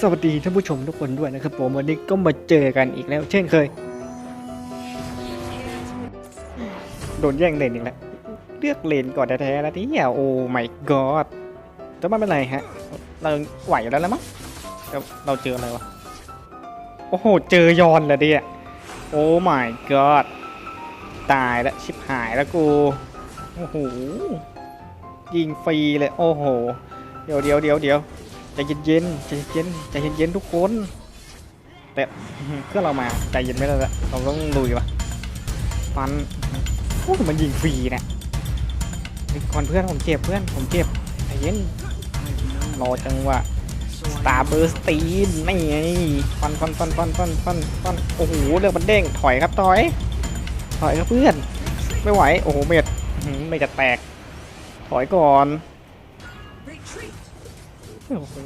สวัสดีท่านผู้ชมทุกคนด้วยนะครับผมวันนี้ก็มาเจอกันอีกแล้ว เช่นเคย โดนแย่งเลนอีกแล้วเลือกเลนก่อนแท้ๆแล้วเนี่ยโอ้ my god จะไม่เป็นไรฮะ เราไหวแล้วแล้วมั้งเราเจออะไรวะ โอ้โห เจอยอนเลยดิโอ้ my god ตายแล้วชิบหายแล้วกูโอ้โหยิงฟรีเลยโอ้โห เดี๋ยวเดี๋ยวเดี๋ยวเดี๋ยว ใจเย็นๆใจเย็นๆใจเย็นๆทุกคน แต่เครื่องเรามาใจเย็นไม่ได้ละเราต้องลุยวะฟันโอ้มันยิงฟรีนะเฮ้ยก่อนเพื่อนผมเจ็บเพื่อนผมเจ็บใจเย็นรอจังหวะสตาร์เบอร์สตีนนี่ไงฟันฟันฟันฟันฟันฟันฟันโอ้โหเรื่องมันเด้งถอยครับถอย ถอยครับเพื่อน ไม่ไหวโอ้โหเม็ดเม็ดจะแตก ถอยก่อน โอ้โห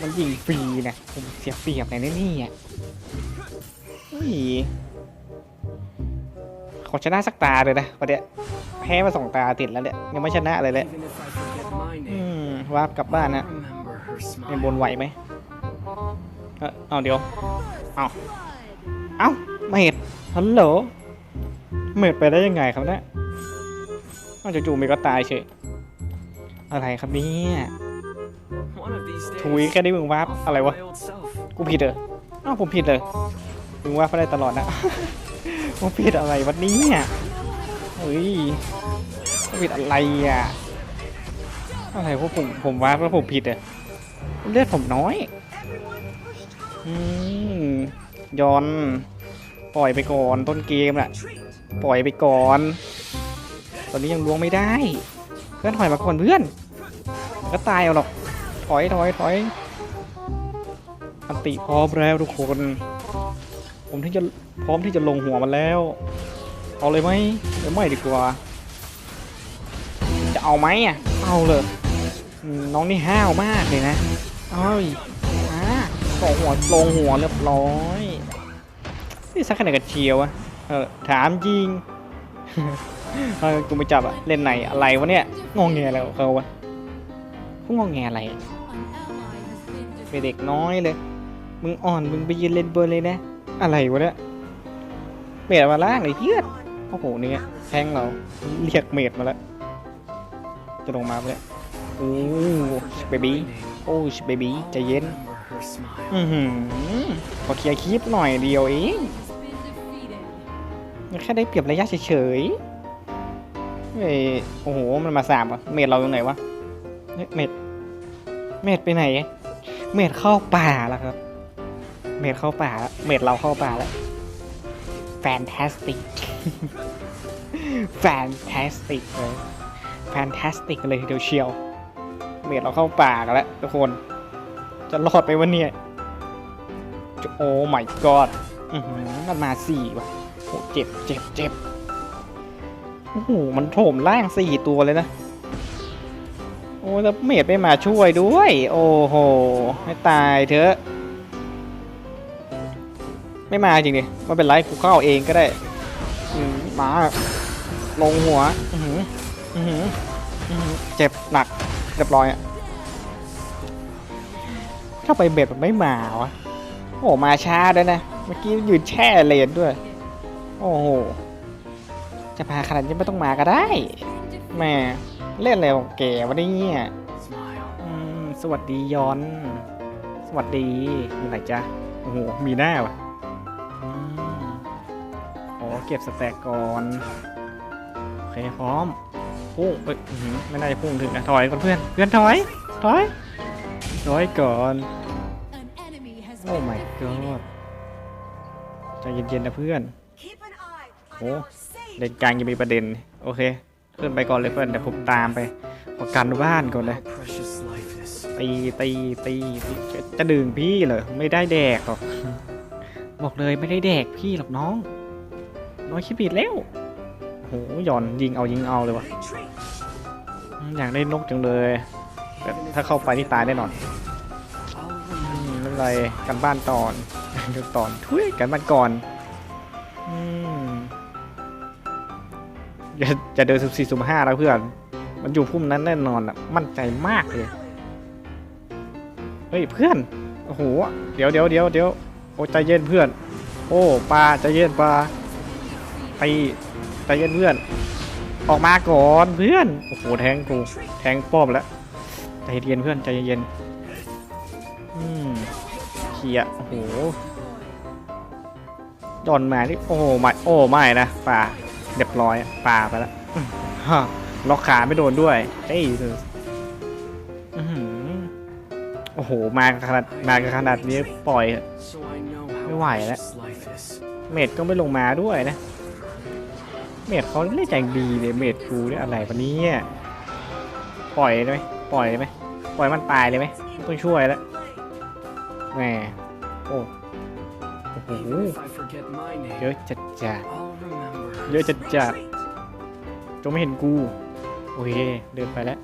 มันยิงฟรีนะผมเสียเปรียบไหนนี่นี่อะเฮ้ยขอชนะสักตาเลยนะวันเนี้ยแพ้มาสองตาติดแล้วเนี่ยยังไม่ชนะเลยเลย Even if I forget my อืมวาร์ปกลับบ้านนะ remember her ในบนไหวไหมเอ้าเอาเดี๋ยวเอาเอาเมดฮัลโหลเมดไปได้ยังไงครับเนี่ยอาจู่ๆเมดก็ตายเฉยอะไรครับเนี่ย ถุย days, แค่ได้มึงวาร์ป I'll อะไร find วะ my old self. กูผิดเหรออ้าวผมผิดเลย มึงว่าเขาได้ตลอดนะผมผิดอะไรวันนี้อะเฮ้ยผมผิดอะไรอะ อะไรพวกผมผมว่าแล้วผมผิดอะเลือดผมน้อย อืมยอน ปล่อยไปก่อนต้นเกมน่ะ ปล่อยไปก่อน ตอนนี้ยังล้วงไม่ได้ เพื่อนถอยมาก่อนเพื่อน ก็ตายเอาหรอก ถอยถอยถอยอันติพร้อมแล้วทุกคน ผมที่จะพร้อมที่จะลงหัวมันแล้ว เอาเลยไหมหรือไม่ดีกว่า จะเอาไหมอะ เอาเลยน้องนี่ห้าวมากเลยนะ เอ้ยอ่าส่งหัวลงหัวเรียบร้อยนี่สักขนาดกับเชียวอะเออถามจริงเออกูไม่จับอะเล่นไหนอะไรวะเนี่ยงงแงแล้วเขาวะ งงแงอะไรเป็นเด็กน้อยเลย มึงอ่อนมึงไปยืนเล่นเบอร์เลยนะ อะไรวะเนี่ยเมดมาล่างเลยเพื่อนโอ้โหเนี่ยแทงเราเรียกเมดมาแล้ว จะลงมาปเนี่ยโอ้เบบี้โอ้เบบี้ใจเย็นอือหือขอเคลียร์คลิปหน่อยเดียวเองแค่ได้เปรียบระยะเฉยๆเฮ้ยโอ้โห มันมาสามอะ เมดเราอยู่ไหนวะเฮ้ยเมด เมดไปไหน เมดเข้าป่าแล้วครับ เมดเข้าป่าแล้วเมดเราเข้าป่าแล้วแฟนตาสติก แฟนตาสติกเลย แฟนตาสติกเลยเดียวเชียว เมดเราเข้าป่ากันแล้วทุกคน จะรอดไปวันนี้โอ้ my god อือหือมันมาสี่ว่ะโอ้เจ็บเจ็บเจ็บโอ้โห มันโถมล่างสี่ตัวเลยนะ อ้แล้วเมดไม่มาช่วยด้วย โอ้โหให้ตายเถอะ ไม่มาจริงดิไม่เป็นไรกูเข้าเองก็ได้มาลงหัวอือหืออือหืออื้อหือเจ็บหนักเรียบร้อยอะถ้าไปเบ็ดมันไม่มาวะโอ้มาช้าด้วยนะ เมื่อกี้ยืนแช่เลนด้วย โอ้โห จะมาขนาดนี้ไม่ต้องมาก็ได้แม่ เล่นอะไรของแกวะเนี่ย Smile. อืมสวัสดียอน สวัสดีอยู่ไหนจ๊ะโอ้โหมีหน้าวะอืมขอเก็บสแต็กก่อนโอเคพร้อมพุ่งเอ้ยอื้อหือไม่น่าจะพุ่งถึงนะถอยก่อนเพื่อนเพื่อนถอยถอยถอยก่อนโอ้ my god ใจเย็นๆนะเพื่อนโอ้เล่นกลางยังมีประเด็น โอเค เพื่อนไปก่อนเลยเพื่อนเดี๋ยวผมตามไปขอกันบ้านก่อนเลยตีตีตีจะจะดึงพี่เหรอไม่ได้แดกหรอกบอกเลยไม่ได้แดกพี่หรอกน้อง น้อยคิดผิดแล้วโหหย่อนยิงเอายิงเอาเลยวะอยากได้นกจังเลยแต่ถ้าเข้าไปนี่ตายแน่นอนไม่เป็นไรกันบ้านตอนกันตอนทุยกันบ้านก่อนอืม จะจะเดินสิบสี่สุ่มห้าแล้วเพื่อน มันอยู่พุ่มนั้นแน่นอนอะ มั่นใจมากเลย เฮ้ยเพื่อน โอ้โห เดี๋ยวเดี๋ยวเดี๋ยวเดี๋ยวโอ้ใจเย็นเพื่อน โอ้ปลาใจเย็นปลาไปใจเย็นเพื่อน ออกมาก่อนเพื่อน โอ้โหแทงกูแทงป้อมแล้ว ใจเย็นเพื่อนใจเย็นอืมเคลียโอ้โหดอนมานี่โอ้ไม่โอ้ไม่นะป่า เรียบร้อยป่าไปแล้วอืมฮะล็อกขาไม่โดนด้วยเฮ้ยเธออื้อหือโอ้โห มาขนาดมาขนาดนี้ปล่อย So I know how ไม่ไหวแล้ว precious life is. เมดก็ไม่ลงมาด้วยนะ เมดเขาเล่นใจดีเลยเมดกูเนี่ยอะไรวันนี้ปล่อยได้ไหมปล่อยได้ไหมปล่อยมันตายเลยไหมไม่ต้องช่วยแล้วแหมโอ้โอ้โห Even if I forget my เยอะ name, จัดจัด I'll remember. เยอะจัดจัดจงไม่เห็นกู โอเค เดินไปแล้ว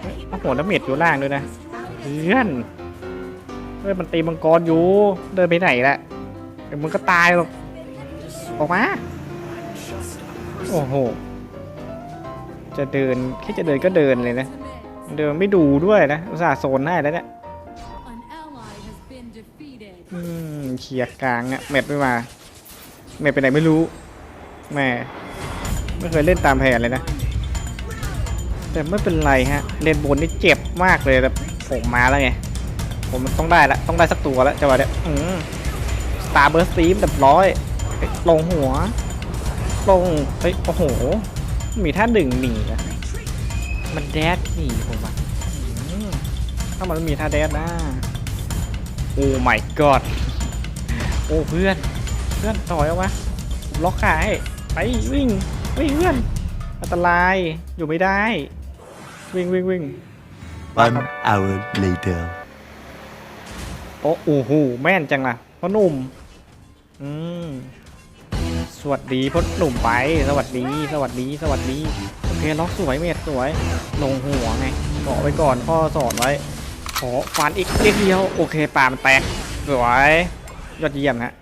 เฮ้ยโอ้โหแล้วเมดอยู่ล่างด้วยนะเพื่อนเฮ้ยมันตีมังกรอยู่ เดินไปไหนละเดี๋ยวมึงก็ตายหรอกออกมา Just a โอ้โห จะเดินแค่จะเดินก็เดินเลยนะ เดินไม่ดูด้วยนะ อุตส่าห์โซนให้แล้วเนี่ย An ally has been defeated. อืมเคลียร์กลางอะแมปไม่มา แมปไปไหนไม่รู้ แม่ไม่เคยเล่นตามแผนเลยนะ แต่ไม่เป็นไรฮะ เล่นบนนี่เจ็บมากเลยแต่ผมมาแล้วไง ผมมันต้องได้ละต้องได้สักตัวแล้วจังหวะเนี้ยอืมสตาร์เบอร์สตีมเรียบร้อย ลงหัว ลง เฮ้ย โอ้โห มีท่าดึงหนีนะมันแดดหนีผมอะถ้ามันมีท่าแดดนะ โอ้ my god โอ้เพื่อน พื่อนถอยออกมาผมล็อกขาให้ไปวิ่งวิ่งเพื่อนอันตรายอยู่ไม่ได้ วิ่งวิ่งวิ่ง One hour later. โอ้โอ้โหแม่นจังล่ะพ่อหนุ่มอืมสวัสดีพ่อหนุ่มไป สวัสดี สวัสดี สวัสดีโอเคล็อกสวยเมดสวยลงหัวไงเกาะไว้ก่อนพ่อสอนไว้ขอฟันอีกเล็กเดียวโอเคปลามันแตกสวยยอดเยี่ยมฮะ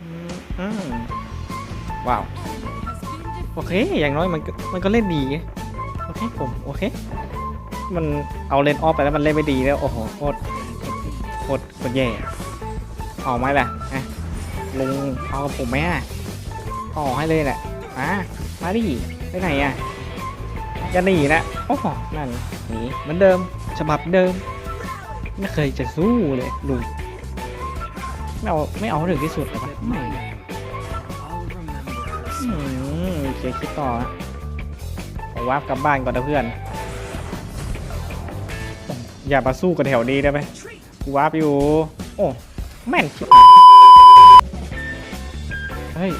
อืมว้าว โอเค อย่างน้อยมันก็มันก็เล่นดี โอเคผม โอเค มันเอาเลนออฟไปแล้วมันเล่นไม่ดีแล้ว โอ้โหโคตรโคตรโคตรแย่เอาไหมล่ะฮะลุงเอากับผมไหมอะเอาให้เลยแหละมามาดิไปไหนอะอย่าหนีนะโอ้โหนั่นหนีเหมือนเดิมฉบับเดิม ไม่เคยจะสู้เลยลุง ไม่เอาไม่เอาห้ถึงที่สุดหรอวะ forget ไม่ my name. I'll remember. อืมโอเคคิดต่อฮะขอวาร์ปกลับบ้านก่อนนะเพื่อน อย่ามาสู้กันแถวนี้ได้ไหมกูวาร์ปอยู่ โอ้แม่นชิบหายเฮ้ย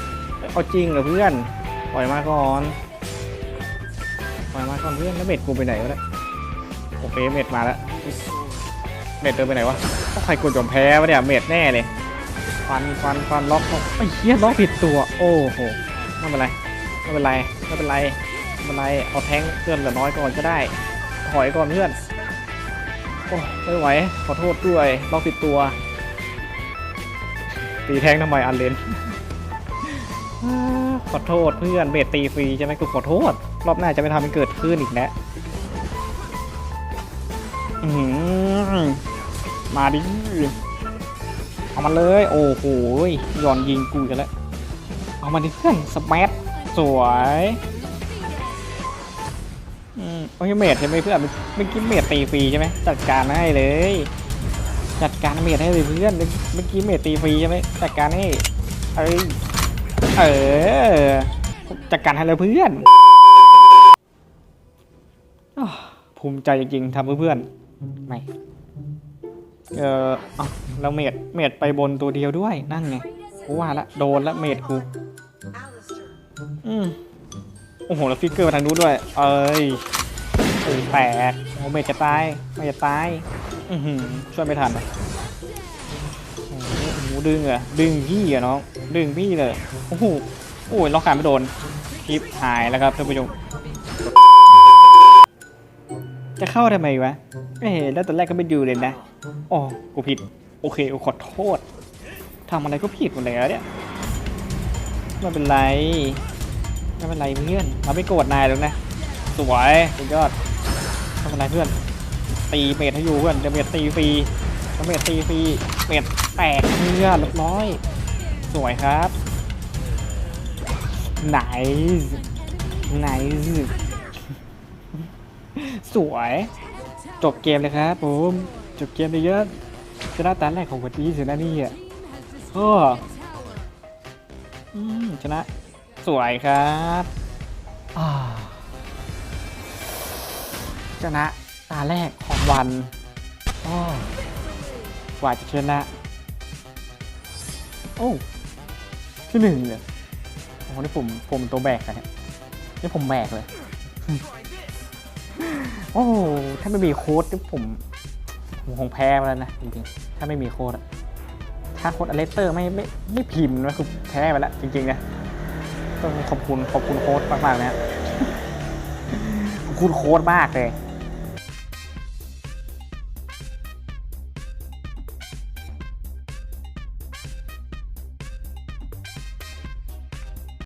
เอาจริงเหรอเพื่อน ปล่อยมาก่อน ปล่อยมาก่อนเพื่อนแล้วเม็ดกูไปไหนวะเนี่ยโอเคเม็ดมาแล้วเม็ดเดินไปไหนวะต้องใครกดยอมแพ้วะเนี่ยเม็ดแน่เลย ฟันฟันฟันล็อกล็อกไอ้เหี้ยล็อกผิดตัว โอ้โหไม่เป็นไรไม่เป็นไรไม่เป็นไรไม่เป็นไรเอาแทงเพื่อนเหลือน้อยก่อนก็ได้ถอยก่อนเพื่อนโอ้ไม่ไหวขอโทษด้วยล็อกผิดตัว ตีแทงทำไมอันเลนขอโทษเพื่อนเบสตีฟรีใช่ไหมกูขอโทษ รอบหน้าจะไม่ทำให้เกิดขึ้นอีกแล้วมาดิ เอามาเลย โอ้โหย้อนยิงกูกันแล้ว เอามาดิเพื่อนสมัทสวยอืมโอ้ยเมดใช่ไหมเพื่อนเมื่อกี้เมดตีฟรีใช่ไหมจัดการให้เลย จัดการเมดให้เลยเพื่อนเมื่อกี้เมดตีฟรีใช่ไหมจัดการให้เอ้ยเออจัดการให้เลยเพื่อนภูมิใจจริงๆทำเพื่อเพื่อนไม่ เออเอาแล้วเมดเมดไปบนตัวเดียวด้วยนั่นไงกูว่าละโดนละเมดกูอืมโอ้โหแล้วฟิกเกอร์มาทางนู้นด้วย เอ้ยเออแตกโอเมดจะตายไม่จะตายอือหือช่วยไม่ทันอะโอ้โหโอ้โหดึงเหรอดึงพี่อะน้องดึงพี่เลยโอ้โหโอ้ยล็อกขาไม่โดนคลิปหายแล้วครับท่านผู้ชม จะเข้าทำไมวะเอ๊แล้วตอนแรกก็ไม่ดูเลยนะอ๋อกูผิด โอเคกูขอโทษทำอะไรก็ผิดหมดแล้วเนี่ยไม่เป็นไรไม่เป็นไรเพื่อนเราไม่โกรธนายหรอกนะ สวยสุดยอดไม่เป็นไรเพื่อน ตีเมดให้อยู่เพื่อนจะเมดตีฟรีจะเมดตีฟรีเมดแตกเพื่อนเรียบร้อย สวยครับ ไหนไหน สวย จบเกมเลยครับผมจบเกมไปเยอะชนะตาแรกของวันนี้สินะนี่อะโอ้อืมชนะ สวยครับอ่าชนะตาแรกของวันโอ้กว่าจะชนะ โอ้ที่หนึ่งเลยโอ้โหนี่ผมผมตัวแบกอะเนี่ยนี่ผมแบกเลย โอ้โหถ้าไม่มีโค้ดผมผมคงแพ้ไปแล้วนะจริงๆ ถ้าไม่มีโค้ดอะถ้าโค้ดอเลสเตอร์ไม่ไม่ไม่พิมพ์นะคือแพ้ไปแล้วจริงๆนะต้องขอบคุณขอบคุณโค้ดมากๆนะขอบคุณโค้ดมากเลย